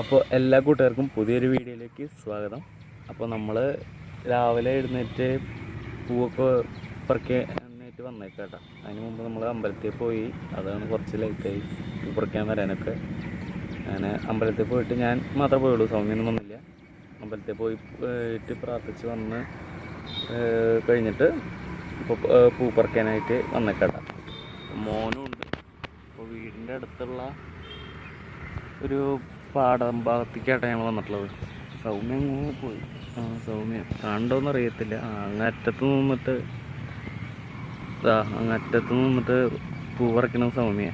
അപ്പോൾ എല്ലാ കൂട്ടുകാർക്കും പുതിയൊരു വീഡിയോയിലേക്ക് സ്വാഗതം. അപ്പോൾ നമ്മൾ രാവിലെ എഴുന്നേറ്റ് പൂവൊക്കെ പറക്കി എഴുന്നേറ്റ് വന്നേക്കാട്ടോ അതിന് മുമ്പ് നമ്മൾ അമ്പലത്തിൽ പോയി അതാണ് കുറച്ച് ലേറ്റായി പറിക്കാൻ വരാനൊക്കെ. അങ്ങനെ അമ്പലത്തിൽ പോയിട്ട് ഞാൻ മാത്രമേ പോയുള്ളൂ സൗമ്യൊന്നും വന്നില്ല. അമ്പലത്തിൽ പോയി പോയിട്ട് പ്രാർത്ഥിച്ച് വന്ന് കഴിഞ്ഞിട്ട് ഇപ്പോൾ പൂ പറിക്കാനായിട്ട് വന്നേക്കാട്ടാ മോനും ഉണ്ട് അപ്പോൾ വീടിന്റെ അടുത്തുള്ള ഒരു പാടം ഭാഗത്തേക്കാട്ടെ ഞങ്ങൾ വന്നിട്ടുള്ളത്. സൗമ്യ അങ്ങ് പോയി. ആ സൗമ്യ. കണ്ടോന്ന് അറിയത്തില്ല. അങ്ങറ്റത്ത് നിന്നിട്ട് ഇതാ അങ്ങറ്റത്ത് നിന്നിട്ട് പൂ പറിക്കണം സൗമ്യ.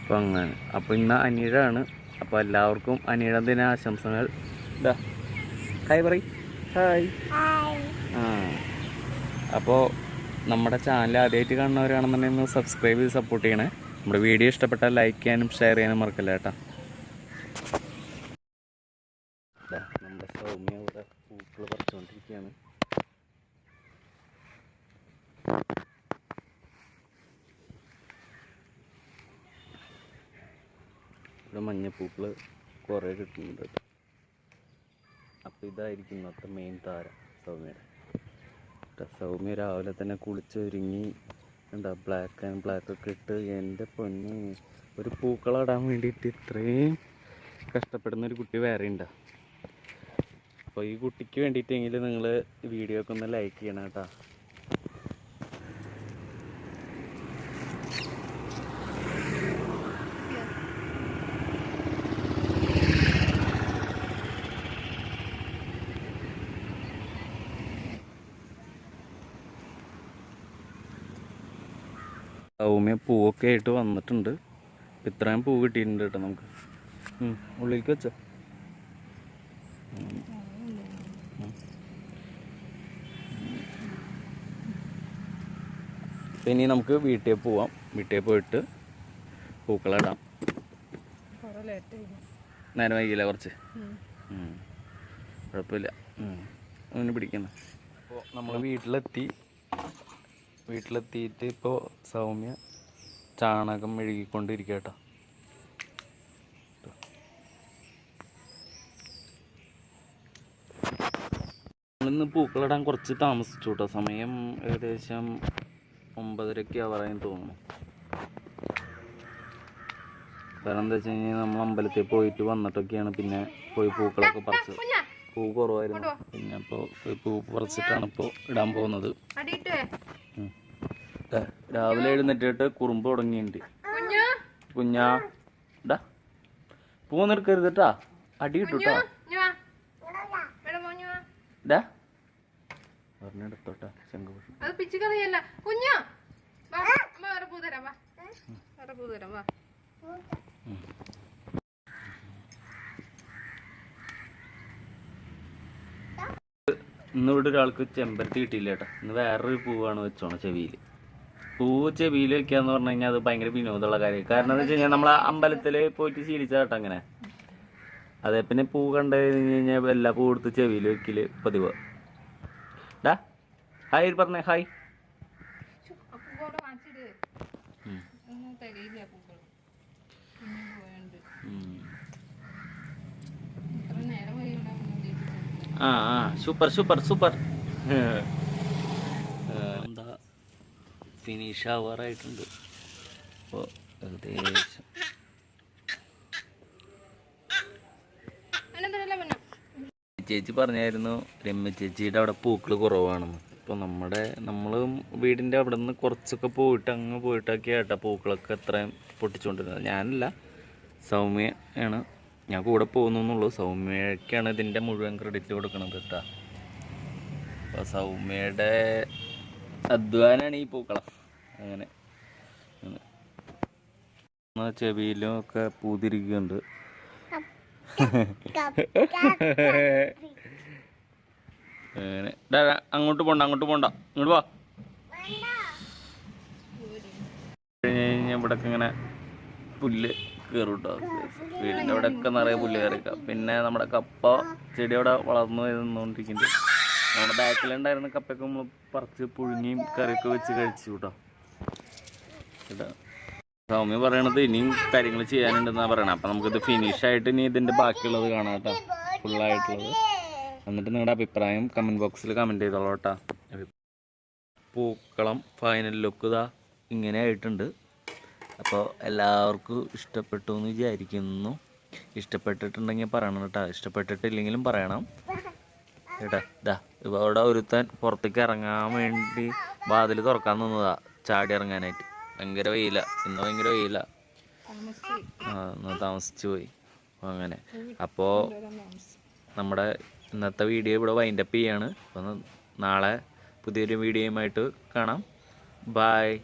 അപ്പം അങ്ങനെ. അപ്പോൾ ഇന്ന് അനിഴാണ്. അപ്പോൾ എല്ലാവർക്കും അനിഴ ദിന ആശംസകൾ. ഹായ് പറയ്. ഹായ്. ആ. അപ്പോൾ നമ്മുടെ ചാനൽ ആദ്യമായിട്ട് കാണുന്നവരാണെന്നുണ്ടെങ്കിൽ സബ്സ്ക്രൈബ് ചെയ്ത് സപ്പോർട്ട് ചെയ്യണേ. നമ്മുടെ വീഡിയോ ഇഷ്ടപ്പെട്ടാൽ ലൈക്ക് ചെയ്യാനും ഷെയർ ചെയ്യാനും മറക്കില്ല കേട്ടോ ദാ, നമ്മുടെ സൗമ്യ ഇവിടെ പൂക്കൾ പറിച്ചുകൊണ്ടിരിക്കുകയാണ് ഇവിടെ മഞ്ഞപ്പൂക്കൾ കുറേ കിട്ടുന്നുണ്ട് കേട്ടോ. ഇതായിരിക്കും ഇന്നത്തെ മെയിൻ താര സൗമ്യയുടെ സൗമ്യ രാവിലെ തന്നെ കുളിച്ചൊരുങ്ങി എന്താ ബ്ലാക്ക് ആൻഡ് ബ്ലാക്ക് ഒക്കെ ഇട്ട് എന്റെ പൊന്ന് ഒരു പൂക്കളമിടാൻ വേണ്ടിയിട്ട് ഇത്രയും കഷ്ടപ്പെടുന്ന ഒരു കുട്ടി വേറെ ഉണ്ടോ അപ്പോൾ ഈ കുട്ടിക്ക് വേണ്ടിയിട്ടെങ്കിലും നിങ്ങൾ വീഡിയോ ഒക്കെ ഒന്ന് ലൈക്ക് ചെയ്യണം കേട്ടോ. സൗമ്യ പൂവൊക്കെ ആയിട്ട് വന്നിട്ടുണ്ട്. ഇത്രയും പൂ കിട്ടിയിട്ടുണ്ട് കേട്ടോ നമുക്ക്. ഉള്ളിലേക്ക് വെച്ചോ. ഇപ്പം ഇനി നമുക്ക് വീട്ടിൽ പോവാം. വീട്ടിൽ പോയിട്ട് പൂക്കളിടാം നേരം വൈകില്ല കുറച്ച്? ഉം. കുഴപ്പമില്ല. അങ്ങനെ പിടിക്കുന്ന അപ്പോൾ നമ്മൾ വീട്ടിലെത്തി. വീട്ടിലെത്തിയിട്ട് ഇപ്പോൾ സൗമ്യ ചാണകം മെഴുകിക്കൊണ്ടിരിക്കുക കേട്ടോ ഇന്ന് പൂക്കളിടാൻ കുറച്ച് താമസിച്ചു കേട്ടോ സമയം ഏകദേശം ഒമ്പതരയ്ക്ക് ആവാറായി തോന്നുന്നു. കാരണം എന്താ വെച്ച് കഴിഞ്ഞാൽ നമ്മൾ അമ്പലത്തിൽ പോയിട്ട് വന്നിട്ടൊക്കെയാണ് പിന്നെ പോയി പൂക്കളൊക്കെ പറിച്ചത്. പൂ കുറവായിരുന്നു. പിന്നെ ഇപ്പോൾ പോയി പൂ പറിച്ചിട്ടാണ് ഇപ്പോൾ ഇടാൻ പോകുന്നത്. രാവിലെ എഴുന്നേറ്റിട്ട് കുറുമ്പ് തുടങ്ങിയിട്ടുണ്ട് കുഞ്ഞാ. ഇടാ പൂ നിൽക്കരുത് കേട്ടാ അടി കിട്ടൂട്ടാ ഡാ പറഞ്ഞെടുത്തോട്ടാ ശംഖുപുഷ്പം. അത് പിച്ചുകറിയല്ല കുഞ്ഞു വാ, അമ്മ വേറെ പൂ തരാം വാ. വേറെ പൂ തരാം വാ. ഇന്ന് ഇവിടെ ഒരാൾക്ക് ചെമ്പരത്തി കിട്ടിയില്ല കേട്ടോ. ഇന്ന് വേറൊരു പൂവാണ് വെച്ചോണം ചെവിയിൽ പൂവ് ചെവിയിൽ വെക്കാന്ന് പറഞ്ഞു കഴിഞ്ഞാൽ അത് ഭയങ്കര വിനോദമുള്ള കാര്യം കാരണം എന്താ വെച്ച് കഴിഞ്ഞാൽ നമ്മൾ അമ്പലത്തിൽ പോയിട്ട് ശീലിച്ച കേട്ടോ അങ്ങനെ. അതെ പിന്നെ പൂ കണ്ടു കഴിഞ്ഞ് കഴിഞ്ഞാൽ എല്ലാ പൂ എടുത്ത് ചെവിയിൽ വെക്കൽ പതിവ്. ഡാ ഹായ് പറഞ്ഞേ ഹായ്. ആ ആ സൂപ്പർ സൂപ്പർ സൂപ്പർ എന്താ? ഫിനിഷ് ആവാറായിട്ടുണ്ട് അപ്പോൾ ഏകദേശം അനന്തരല്ല പിന്നെ ചേച്ചി പറഞ്ഞായിരുന്നു രമ്യ ചേച്ചിയുടെ അവിടെ പൂക്കൾ കുറവാണെന്ന്. അപ്പോൾ നമ്മുടെ നമ്മളും വീടിന്റെ അവിടെ നിന്ന് കുറച്ചൊക്കെ പോയിട്ട് അങ്ങ് പോയിട്ടൊക്കെ ആട്ടാ പൂക്കളൊക്കെ എത്രയും പൊട്ടിച്ചുകൊണ്ടിരുന്നത് ഞാനല്ല സൗമ്യ ആണ്. ഞാൻ കൂടെ പോകുന്നുള്ളൂ സൗമ്യക്കാണ് ഇതിന്റെ മുഴുവൻ ക്രെഡിറ്റ് കൊടുക്കണത് കേട്ടാ അപ്പോൾ സൗമ്യയുടെ അധ്വാനാണ് ഈ പൂക്കളം. അങ്ങനെ. ചെവിയിലും ഒക്കെ പൂതിരിക്കുന്നുണ്ട്. അങ്ങോട്ട് പോണ്ട അങ്ങോട്ട് പോണ്ട. ഇങ്ങോട്ട് വാ. കഴിഞ്ഞ് ഇവിടൊക്കെ ഇങ്ങനെ പുല്ല് കയറും കേട്ടോ വീടിന്റെ അവിടെ ഒക്കെ നിറയെ പുല്ല് കയറിക്കാം പിന്നെ നമ്മുടെ കപ്പ ചെടി അവിടെ വളർന്നു വരുന്നോണ്ടിരിക്കുന്നുണ്ട് നമ്മുടെ ബാക്കിലുണ്ടായിരുന്ന കപ്പയൊക്കെ നമ്മൾ പറിച്ച് പുഴുങ്ങിയും കറിയൊക്കെ വെച്ച് കഴിച്ചു കേട്ടോ. കേട്ടോ സൗമ്യ പറയണത് ഇനിയും കാര്യങ്ങൾ ചെയ്യാനുണ്ടെന്നാ പറയണത് അപ്പം നമുക്കിത് ഫിനിഷ് ആയിട്ട് ഇനി ഇതിന്റെ ബാക്കിയുള്ളത് കാണാം കേട്ടോ. ഫുള്ളായിട്ടുള്ളത്. എന്നിട്ട് നിങ്ങളുടെ അഭിപ്രായം കമന്റ് ബോക്സിൽ കമന്റ് ചെയ്തോളൂ കേട്ടോ. പൂക്കളം ഫൈനൽ ലുക്ക് ഇതാ ഇങ്ങനെ ആയിട്ടുണ്ട്. അപ്പോൾ എല്ലാവർക്കും ഇഷ്ടപ്പെട്ടു എന്ന് വിചാരിക്കുന്നു. ഇഷ്ടപ്പെട്ടിട്ടുണ്ടെങ്കിൽ പറയണം കേട്ടോ. ഇഷ്ടപ്പെട്ടിട്ടില്ലെങ്കിലും പറയണം. കേട്ടാ. ഇതാ ഇവിടെ ഒരുത്തൻ പുറത്തേക്ക് ഇറങ്ങാൻ വേണ്ടി വാതിൽ തുറക്കാൻ നിന്നതാ. ചാടി ഇറങ്ങാനായിട്ട്. ഭയങ്കര വെയില. ഇന്ന് ഭയങ്കര വെയില. ആ താമസിച്ചു പോയി. അങ്ങനെ. അപ്പോൾ നമ്മുടെ ഇന്നത്തെ വീഡിയോ ഇവിടെ വൈൻഡപ്പ് ചെയ്യാണ്. അപ്പോൾ നാളെ പുതിയൊരു വീഡിയോയുമായിട്ട് കാണാം. ബായ്